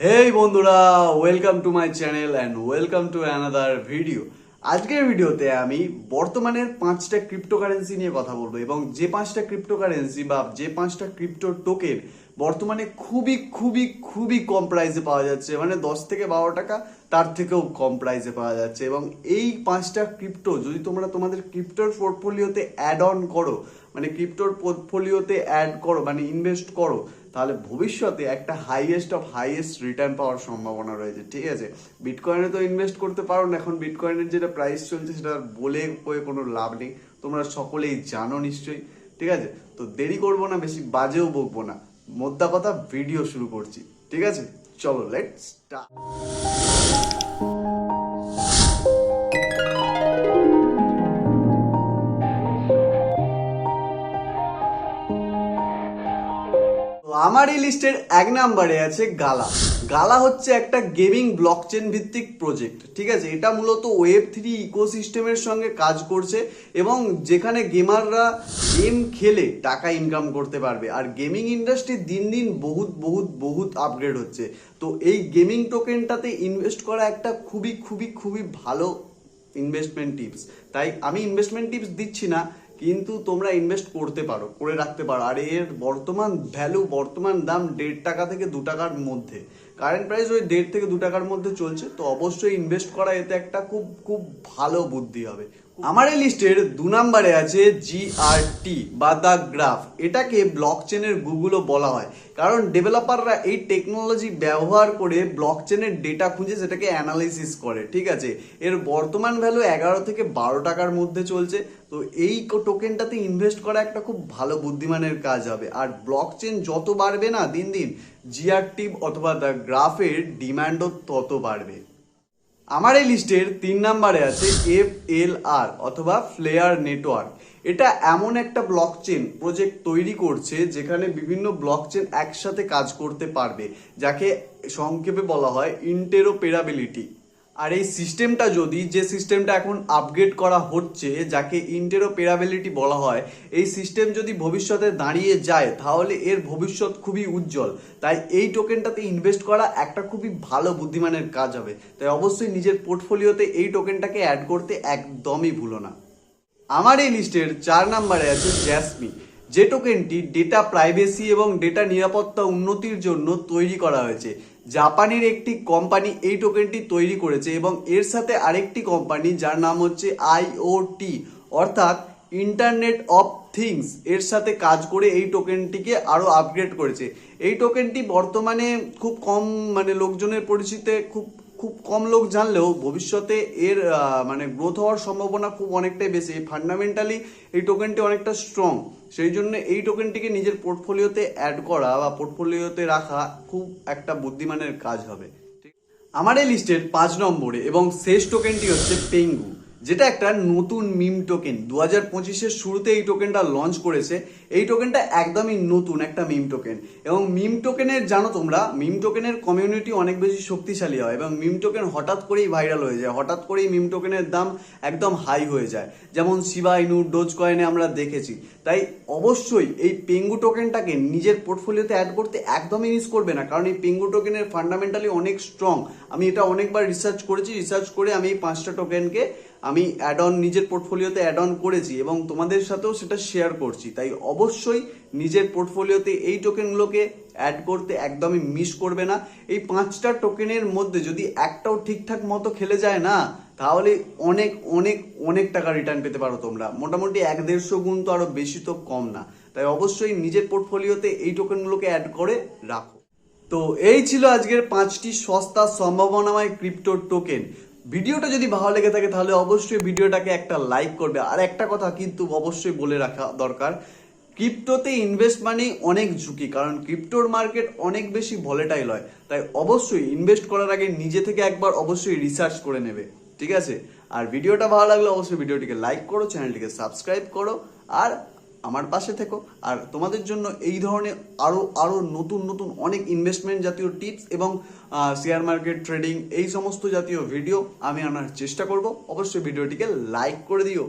হেই বন্ধুরা welcome to my channel and welcome to another video আজকের ভিডিওতে আমি বর্তমানের পাঁচটা ক্রিপ্টোকারেন্সি নিয়ে কথা বলব এবং যে পাঁচটা ক্রিপ্টোকারেন্সি বা যে পাঁচটা ক্রিপ্টো টোকেন বর্তমানে খুবই খুবই খুবই কম প্রাইসে পাওয়া যাচ্ছে। মানে দশ থেকে বারো টাকা, তার থেকেও কম প্রাইসে পাওয়া যাচ্ছে। এবং এই পাঁচটা ক্রিপ্টো যদি তোমরা তোমাদের ক্রিপ্টোর পোর্টফোলিওতে অ্যাড অন করো মানে ক্রিপ্টোর পোর্টফোলিওতে অ্যাড করো মানে ইনভেস্ট করো, তাহলে ভবিষ্যতে একটা হাইয়েস্ট অফ হাইয়েস্ট রিটার্ন পাওয়ার সম্ভাবনা রয়েছে। ঠিক আছে? বিটকয়েনে তো ইনভেস্ট করতে পারো না, এখন বিটকয়েনের যেটা প্রাইস চলছে, সেটা বলে কয়ে কোনো লাভ নেই। তোমরা সকলেই জানো নিশ্চয়ই। ঠিক আছে? তো দেরি করব না, বেশি বাজেও বকবো না। মোদ্দা কথা ভিডিও শুরু করছি। ঠিক আছে? চলো লেটস স্টার্ট আমার এই লিস্টের এক নাম্বারে আছে গালা। গালা হচ্ছে একটা গেমিং ব্লকচেন ভিত্তিক প্রজেক্ট, ঠিক আছে? এটা মূলত ওয়েব থ্রি ইকোসিস্টেমের সঙ্গে কাজ করছে এবং যেখানে গেমাররা গেম খেলে টাকা ইনকাম করতে পারবে। আর গেমিং ইন্ডাস্ট্রি দিন দিন বহুত বহুত বহুত আপগ্রেড হচ্ছে। তো এই গেমিং টোকেনটাতে ইনভেস্ট করা একটা খুবই খুবই খুবই ভালো ইনভেস্টমেন্ট টিপস তাই আমি ইনভেস্টমেন্ট টিপস দিচ্ছি না কিন্তু তোমরা ইনভেস্ট করতে পারো, করে রাখতে পারো। আর এর বর্তমান ভ্যালু বর্তমান দাম দেড় টাকা থেকে দু টাকার মধ্যে। কারেন্ট প্রাইস ওই দেড় থেকে দু টাকার মধ্যে চলছে, তো অবশ্যই ইনভেস্ট করা এতে একটা খুব খুব ভালো বুদ্ধি হবে। আমার এই লিস্টের দু নম্বরে আছে জিআরটি বা দ্য গ্রাফ। এটাকে ব্লক চেনের গুগলও বলা হয়। কারণ ডেভেলপাররা এই টেকনোলজি ব্যবহার করে ব্লক চেনের ডেটা খুঁজে সেটাকে অ্যানালাইসিস করে, ঠিক আছে? এর বর্তমান ভ্যালু এগারো থেকে বারো টাকার মধ্যে চলছে। তো এই টোকেনটাতে ইনভেস্ট করা একটা খুব ভালো বুদ্ধিমানের কাজ হবে। আর ব্লক চেন যত বাড়বে না দিন দিন জিআরটি অথবা দ্য গ্রাফের ডিমান্ডও তত বাড়বে। আমার এই লিস্টের তিন নাম্বারে আছে এফ এল আর অথবা ফ্লেয়ার নেটওয়ার্ক এটা এমন একটা ব্লক চেন প্রজেক্ট তৈরি করছে যেখানে বিভিন্ন ব্লক চেন একসাথে কাজ করতে পারবে, যাকে সংক্ষেপে বলা হয় ইন্টেরোপেরাবিলিটি আর এই সিস্টেমটা যদি, যে সিস্টেমটা এখন আপগ্রেড করা হচ্ছে, যাকে ইন্টেরোপেরাবিলিটি বলা হয়, এই সিস্টেম যদি ভবিষ্যতে দাঁড়িয়ে যায়, তাহলে এর ভবিষ্যৎ খুবই উজ্জ্বল। তাই এই টোকেনটাতে ইনভেস্ট করা একটা খুবই ভালো বুদ্ধিমানের কাজ হবে। তাই অবশ্যই নিজের পোর্টফোলিওতে এই টোকেনটাকে অ্যাড করতে একদমই ভুলো না। আমার এই লিস্টের চার নাম্বারে আছে জ্যাসমি যে টোকেনটি ডেটা প্রাইভেসি এবং ডেটা নিরাপত্তা উন্নতির জন্য তৈরি করা হয়েছে। জাপানের একটি কোম্পানি এই টোকেনটি তৈরি করেছে এবং এর সাথে আরেকটি কোম্পানি যার নাম হচ্ছে আইওটি অর্থাৎ ইন্টারনেট অফ থিংস, এর সাথে কাজ করে এই টোকেনটিকে আরও আপগ্রেড করেছে। এই টোকেনটি বর্তমানে খুব কম মানে লোকজনের পরিচিতে খুব খুব কম লোক জানলেও ভবিষ্যতে এর মানে গ্রোথ হওয়ার সম্ভাবনা খুব অনেকটাই বেশি। ফান্ডামেন্টালি এই টোকেনটি অনেকটা স্ট্রং সেই জন্য এই টোকেনটিকে নিজের পোর্টফোলিওতে অ্যাড করা বা পোর্টফোলিওতে রাখা খুব একটা বুদ্ধিমানের কাজ হবে? আমার এই লিস্টের পাঁচ নম্বরে এবং শেষ টোকেনটি হচ্ছে পেঙ্গু যেটা একটা নতুন মিম টোকেন দু হাজার পঁচিশের শুরুতে এই টোকেনটা লঞ্চ করেছে। এই টোকেনটা একদমই নতুন একটা মিম টোকেন এবং মিম টোকেনের জানো তোমরা, মিম টোকেনের কমিউনিটি অনেক বেশি শক্তিশালী হয় এবং মিম টোকেন হঠাৎ করেই ভাইরাল হয়ে যায়। হঠাৎ করেই মিম টোকেনের দাম একদম হাই হয়ে যায়। যেমন শিবা ইনু ডোজ কয়েনে আমরা দেখেছি। তাই অবশ্যই এই পেঙ্গু টোকেনটাকে নিজের পোর্টফোলিওতে অ্যাড করতে একদমই মিস করবে না। কারণ এই পেঙ্গু টোকেনের ফান্ডামেন্টালি অনেক স্ট্রং আমি এটা অনেকবার রিসার্চ করেছি। রিসার্চ করে আমি এই পাঁচটা টোকেনকে আমি অ্যাড অন নিজের পোর্টফোলিওতে অ্যাড অন করেছি এবং তোমাদের সাথেও সেটা শেয়ার করছি। তাই অবশ্যই নিজের পোর্টফোলিওতে এই টোকেনগুলোকে অ্যাড করতে একদমই মিস করবে না। এই পাঁচটা টোকেনের মধ্যে যদি একটাও ঠিকঠাক মতো খেলে যায় না, তাহলে অনেক অনেক অনেক টাকা রিটার্ন পেতে পারো তোমরা। মোটামুটি এক দেড়শো গুণ তো আরও বেশি তো কম না। তাই অবশ্যই নিজের পোর্টফোলিওতে এই টোকেনগুলোকে অ্যাড করে রাখো। তো এই ছিল আজকের পাঁচটি সস্তা সম্ভাবনাময় ক্রিপ্টো টোকেন ভিডিওটা যদি ভালো লেগে থাকে, তাহলে অবশ্যই ভিডিওটাকে একটা লাইক করবে। আর একটা কথা কিন্তু অবশ্যই বলে রাখা দরকার ক্রিপ্টোতে ইনভেস্ট মানেই অনেক ঝুঁকি, কারণ ক্রিপ্টোর মার্কেট অনেক বেশি ভলেটাইল হয়। তাই অবশ্যই ইনভেস্ট করার আগে নিজে থেকে একবার অবশ্যই রিসার্চ করে নেবে, ঠিক আছে? আর ভিডিওটা ভালো লাগলে অবশ্যই ভিডিওটিকে লাইক করো চ্যানেলটিকে সাবস্ক্রাইব করো, আর আমার পাশে থেকো। আর তোমাদের জন্য এই ধরনের আরও আরও নতুন নতুন অনেক ইনভেস্টমেন্ট জাতীয় টিপস এবং শেয়ার মার্কেট ট্রেডিং এই সমস্ত জাতীয় ভিডিও আমি আনার চেষ্টা করব। অবশ্যই ভিডিওটিকে লাইক করে দিও।